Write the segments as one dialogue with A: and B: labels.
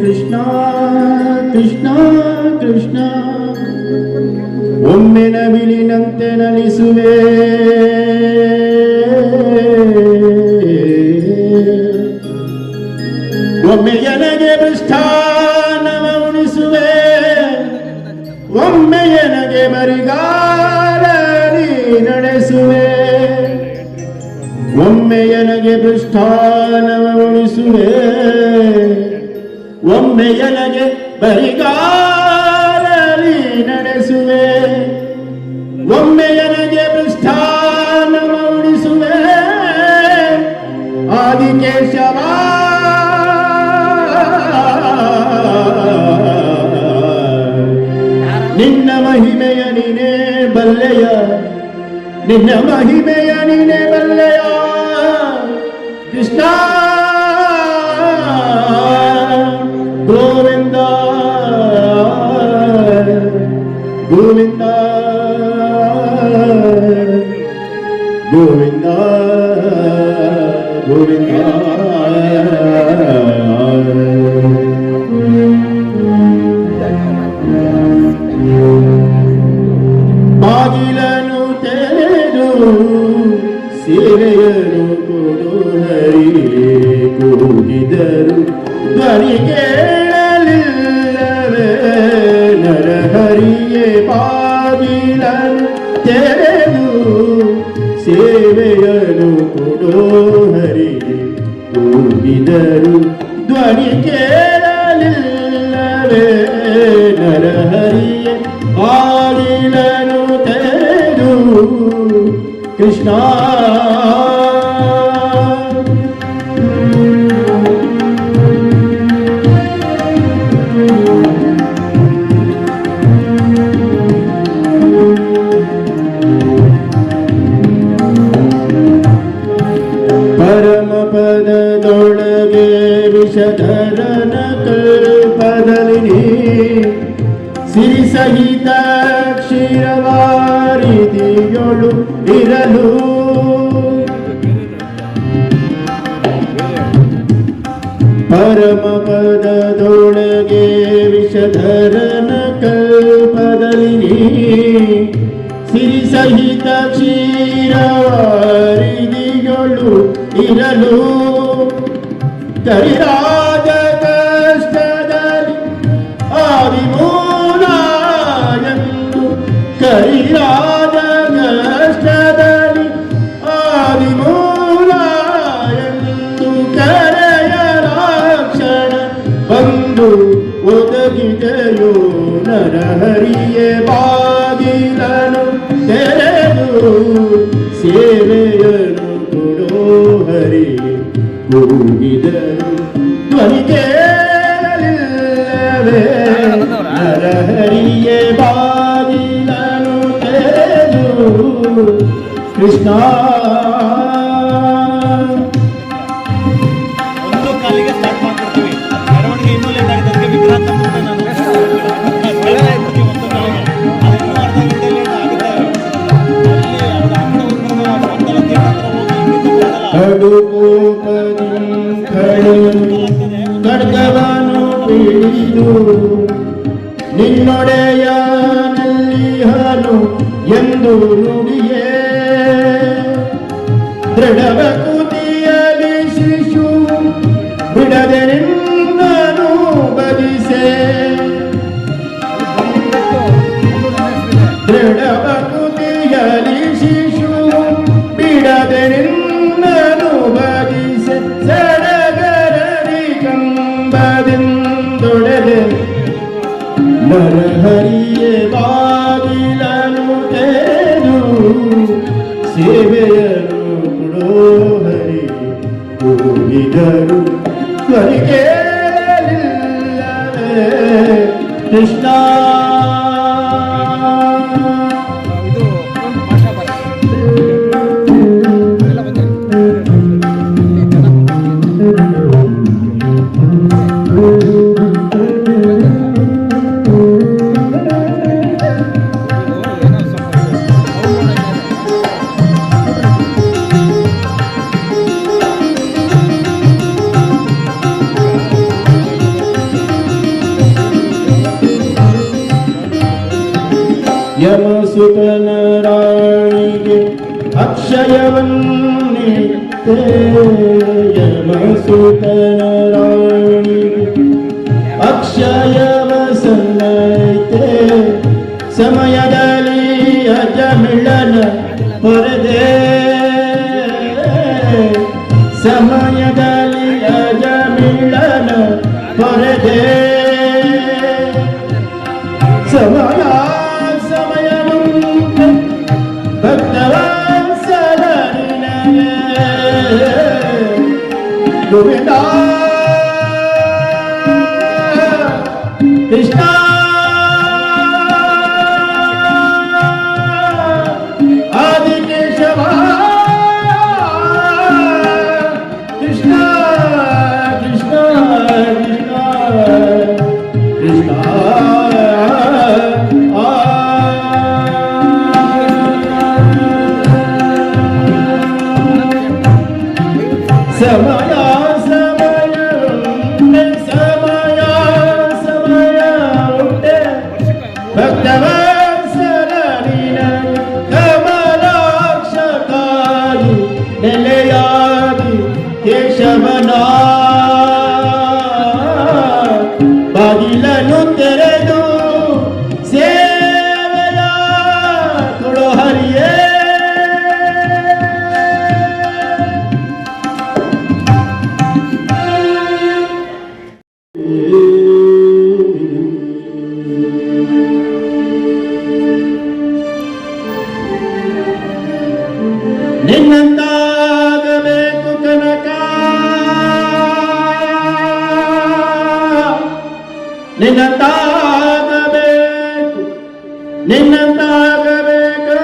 A: ಕೃಷ್ಣ ಕೃಷ್ಣ ಕೃಷ್ಣ. ಒಮ್ಮೆ ನವಿಲಿನಂತೆ ನಲಿಸುವೆ. ಒಮ್ಮೆ ಎನಗೆ ಮೃಷ್ಟಾನವ ಉಣಿಸುವೆ. ಒಮ್ಮೆ ಎನಗೆ ಬರಿಗಾಲ ನಡೆಸುವೆ. ಒಮ್ಮೆ ಎನಗೆ ಮೃಷ್ಟಾನವ ಉಣಿಸುವೆ. ಒಮ್ಮೆ ಎನಗೆ ಬರಿಗಾಲ ನಡೆಸುವೆ. ಒಮ್ಮೆ ಎನಗೆ ಮೃಷ್ಟಾನವ ಉಣಿಸುವೆ ಆದಿಕೇಶವ. ನಿನ್ನ ಮಹಿಮೆಯ ನೀನೇ ಬಲ್ಲೆಯ. ನಿನ್ನ ಮಹಿಮೆಯ ನೀನೇ ಬಲ್ಲೆಯ. ಕೃಷ್ಣ ಗೋವಿಂದ ಗೋವಿಂದ ಬಾಗಿಲನು ತೆರೆದು ಸೇವೆಯನು ಕೊಡು ಹರಿ ಕೂಗಿದರು ಧ್ವನಿ ಕೇಳಲಿಲ್ಲವೇ ನರಹರಿಯೇ ಬಾಗಿಲನು ತೆರೆದು ಕೂಗಿದರು ಧ್ವನಿ ಕೇಳಲಿಲ್ಲವೇ? ನರಹರಿಯ ಬಾಗಿಲನು ತೆರೆದು ಕೃಷ್ಣ ಸಹಿತ ಕ್ಷೀರವಾರಿದಿಯೊಳು ಇರಲು. ಪರಮ ಪದದೊಳಗೆ ವಿಷಧರನ ಕಲ್ಪದಲ್ಲಿ ಸಿರಿ ಸಹಿತ ಕ್ಷೀರವಾರಿದಿಯೊಳು ಇರಲು. ಕರಿರಾಜ ಕೂಗಿದರು ಧ್ವನಿ ಕೇಳಲಿಲ್ಲವೇ ನರಹರಿಯೇ ಬಾಗಿಲನು ತೆರೆದು ಕೃಷ್ಣ ಹಿಡಿದು ನಿನ್ನೊಡೆಯ ನಲ್ಲಿಹನು ಎಂದು ನುಡಿಯೇ ದೃಢವ ಕುದಿಯಲಿ ಶಿಶು ಬಿಡದೆ ನಿನ್ನನು ಬದಿಸೆ ದೃಢವ ಕುದಿಯಲಿ ಶಿಶು ಬಿಡದೆ ನಿನ್ನನು ಬದಿಸೆ ಸಡಗರರಿ ಕಂಬದಿಂದೊಡೆದೆ ನರಹರಿಯೇ ಬಾಗಿಲನು ತೆರೆದು ಸೇವೆಯನ್ನು ಕೊಡೋ ಹರಿ ಕೂಗಿದರು ತ್ವರಿಗೆ ಕೃಷ್ಣ अक्षयवन्नि ते यमसुतनराणि। अक्षयवसन्नैते समयदलि अजमिळन परदे। समयदलि अजमिळन परदे। we're Govinda. Hoy la no te ನಿನ್ನಂತಾಗಬೇಕು ನಿನ್ನಂತಾಗಬೇಕು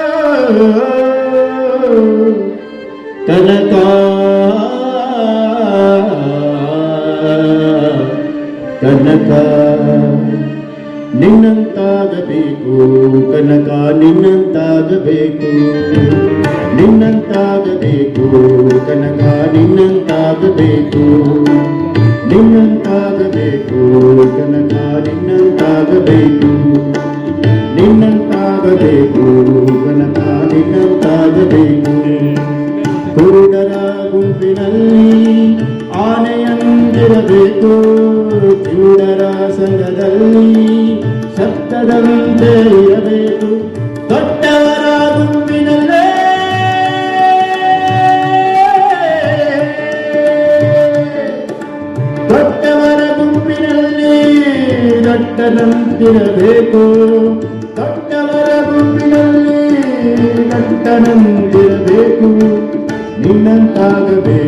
A: Kanaka Kanaka ನಿನ್ನಂತಾಗಬೇಕು. Kanaka ನಿನ್ನಂತಾಗಬೇಕು. ನಿನ್ನಂತಾಗಬೇಕು. Kanaka ನಿನ್ನಂತಾಗಬೇಕು. Thank you. nada bem.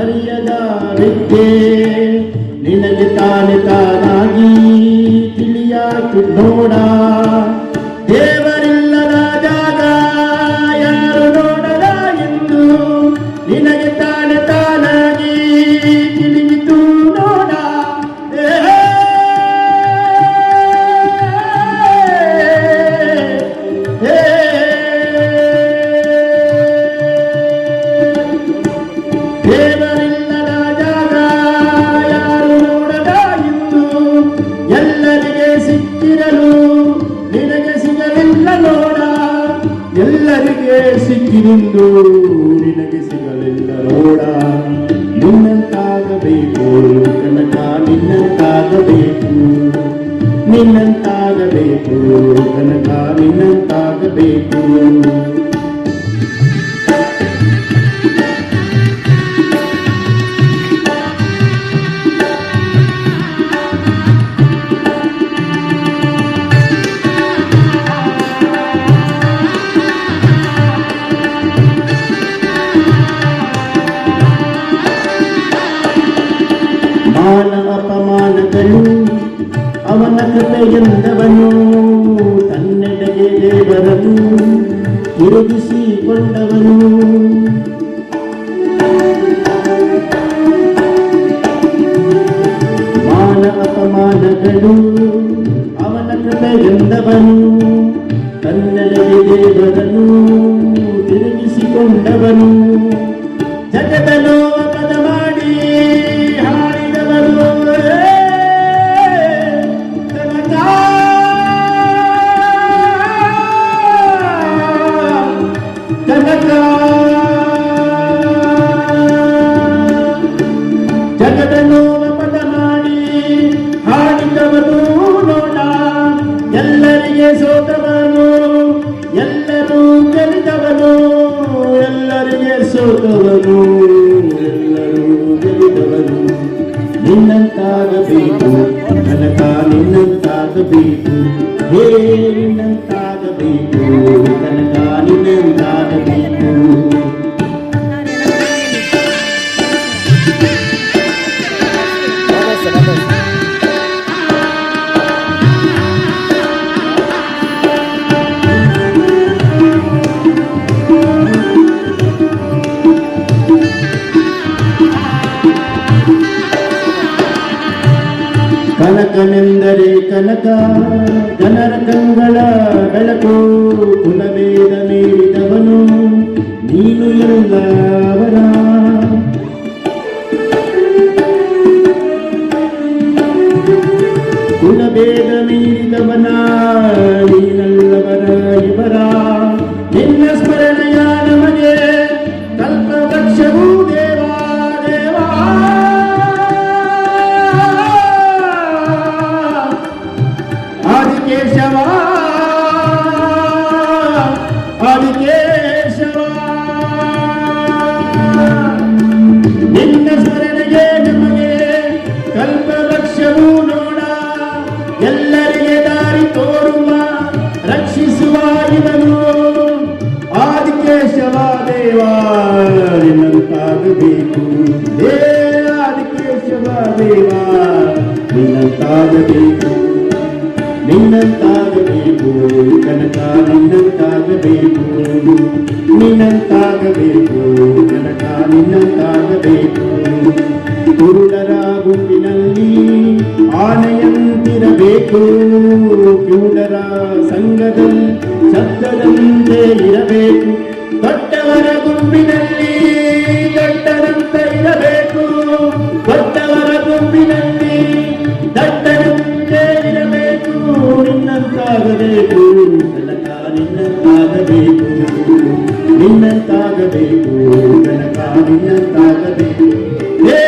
A: ಅರಿಯದ ವಿದ್ಯೆ ನಿನಗೆ ತಾನೆ ತಾನಾಗಿ ತಿಳಿಯ ನೋಡ. ಸಿಕ್ಕಿನಿಂದು ನಿನಗೆ ಸಿಗಲಿಲ್ಲ ನೋಡ ನಿನ್ನಂತಾಗಬೇಕು ಕನಕ ನಿನ್ನಂತಾಗಬೇಕು. ನಿನ್ನಂತಾಗಬೇಕು ಕನಕ ನಿನ್ನಂತಾಗಬೇಕು. ಅವನ ಕೃಪೆಯೆಂದವನು ತನ್ನೆಡೆಗೆ ದೇವರನ್ನು ತಿರುಗಿಸಿಕೊಂಡವನು ಸೋತವನು ಎಲ್ಲರೂ ನಿನ್ನಂತಾಗಬೇಕು ಕನಕ ನಿನ್ನಂತಾಗಬೇಕು ಕನಕನೆಂದರೆ ಕನಕ ಜನರ ಕಂಗಳ ಬೆಳಕು ಕುಲವೇದ ಮೀರಿದವನು ನೀನು ಎಲ್ಲವರ ನಿನ್ನಂತಾಗಬೇಕು ನಿನ್ನಂತಾಗಬೇಕು ಕನಕ ನಿನ್ನಂತಾಗಬೇಕು ನಿನ್ನಂತಾಗಬೇಕು ಕನಕ ನಿನ್ನಂತಾಗಬೇಕು ಕುರುಡರ ಗುಂಪಿನಲ್ಲಿ ಆನೆಯಂತಿರಬೇಕು ಕಿವುಡರ ಸಂಘದಲ್ಲಿ ಶಬ್ದದಂತೆ ಇರಬೇಕು ದೊಡ್ಡವರ ಗುಂಪಿನಲ್ಲಿ ದೊಡ್ಡರಂತೆ ಇರಬೇಕು ದೊಡ್ಡವರ ಗುಂಪಿನಲ್ಲಿ ತಾಗಬೇಕು ನನ್ನ ಕಾವಿಯ ತಾಗಬೇಕು ಹೇ